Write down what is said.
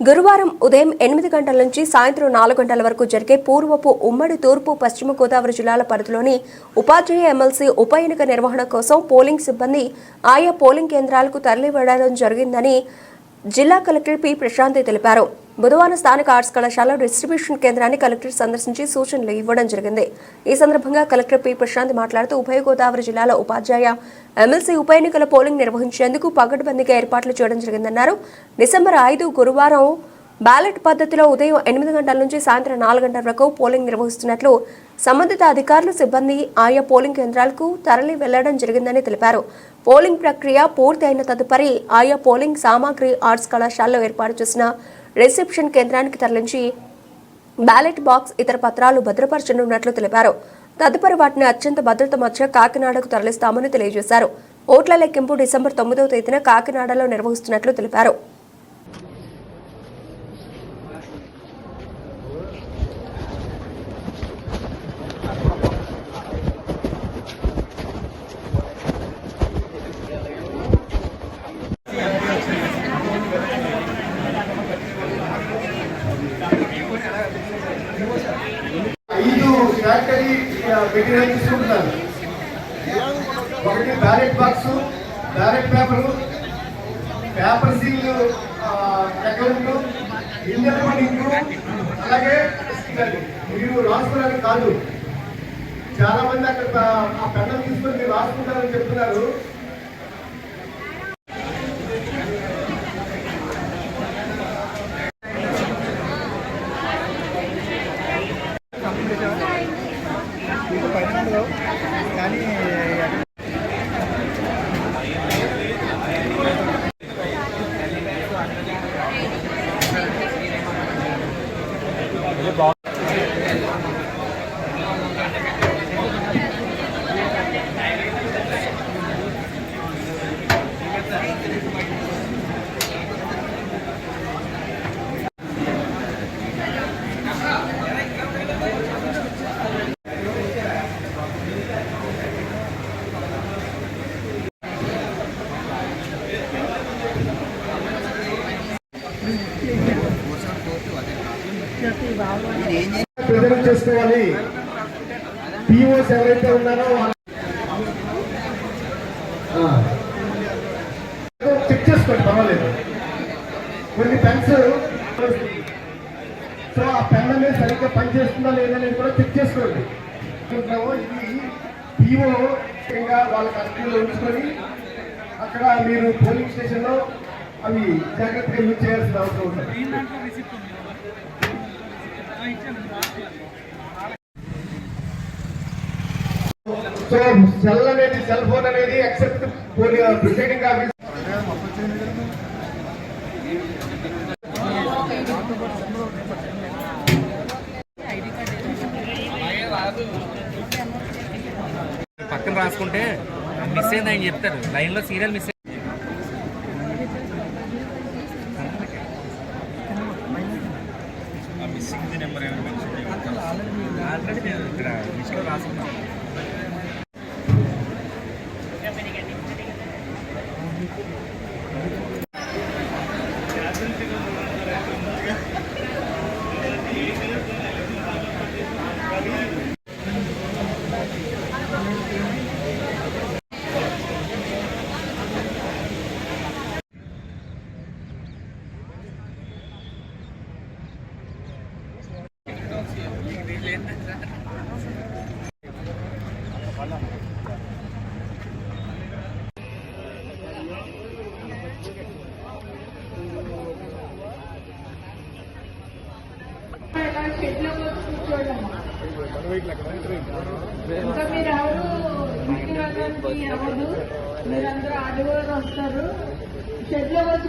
గురువారం ఉదయం ఎనిమిది గంటల నుంచి సాయంత్రం నాలుగు గంటల వరకు జరిగే పూర్వపు ఉమ్మడి తూర్పు పశ్చిమ గోదావరి జిల్లాల పరిధిలోని ఉపాధ్యాయ ఎమ్మెల్సీ ఉప ఎన్నిక నిర్వహణ కోసం పోలింగ్ సిబ్బంది ఆయా పోలింగ్ కేంద్రాలకు తరలి వెళ్ళడం జరిగిందని జిల్లా కలెక్టర్ పి. ప్రశాంతి తెలిపారు. బుధవారం స్థానిక ఆర్ట్స్ కళాశాల డిస్ట్రిబ్యూషన్ కేంద్రాన్ని కలెక్టర్ సందర్శించి సూచనలు ఇవ్వడం జరిగింది. ఈ సందర్భంగా కలెక్టర్ పి. ప్రశాంత్ మాట్లాడుతూ ఉభయ గోదావరి జిల్లాల ఉపాధ్యాయ ఎమ్మెల్సీ ఉప ఎన్నికల పోలింగ్ నిర్వహించేందుకు పగడ్బందీగా ఏర్పాట్లు చేయడం జరిగిందన్నారు. డిసెంబర్ ఐదు గురువారం బ్యాలెట్ పద్ధతిలో ఉదయం ఎనిమిది గంటల నుంచి సాయంత్రం నాలుగు గంటల వరకు పోలింగ్ నిర్వహిస్తున్నట్లు సంబంధిత అధికారులు సిబ్బంది ఆయా పోలింగ్ కేంద్రాలకు తరలి వెళ్ళడం జరిగిందని తెలిపారు. పోలింగ్ ప్రక్రియ పూర్తి అయిన తదుపరి ఆయా పోలింగ్ సామాగ్రి ఆర్ట్స్ కళాశాలలో ఏర్పాటు చేసిన రిసెప్షన్ కేంద్రానికి తరలించి బ్యాలెట్ బాక్స్ ఇతర పత్రాలు భద్రపరచనున్నట్లు తెలిపారు. తదుపరి వాటిని అత్యంత భద్రత మధ్య కాకినాడకు తరలిస్తామని తెలియజేశారు. ఓట్ల లెక్కింపు డిసెంబర్ తొమ్మిదవ తేదీన కాకినాడలో నిర్వహిస్తున్నట్లు తెలిపారు ఐదు ఫ్యాక్టరీ మెటీరియల్ తీసుకుంటున్నారు. ఒకటి ballot box ballot paper paper seal account engine ink అలాగే మీరు రాసుకోవడానికి కాదు. చాలా మంది అక్కడ ఆ పెన్నం తీసుకొని మీరు రాసుకుంటారని చెప్తున్నారు. కానీ ప్రజెంట్ చేసుకోవాలి. పిఓస్ ఎవరైతే ఉన్నారో చెక్ చేసుకోండి పర్వాలేదు. కొన్ని పెన్స్ సో ఆ పెన్ అనేది సరిగ్గా పనిచేస్తుందా లేదనేది కూడా చెక్ చేసుకోండి. అనుకుంటున్నాము, ఇది పిఓ వాళ్ళ కస్టడీలో ఉంచుకొని అక్కడ మీరు పోలింగ్ స్టేషన్లో అవి జాగ్రత్తగా యూజ్ చేయాల్సిన అవసరం ఉంటుంది సో సెల్ అనేది సెల్ ఫోన్ అనేది ఎక్సెప్ట్ ప్రిసైడింగ్ ఆఫీస్ పక్కన రాసుకుంటే మిస్ అయింది ఆయన చెప్తారు. లైన్లో సీరియల్ మిస్ ఆల్రెడీ నేను ఇక్కడ లిస్ట్ లో రాసుకున్నాను ఇంకా మీరు ఎవరు ఇంటి అవ్వదు మీరందరూ ఆదివారం వస్తారు షెడ్లో వచ్చి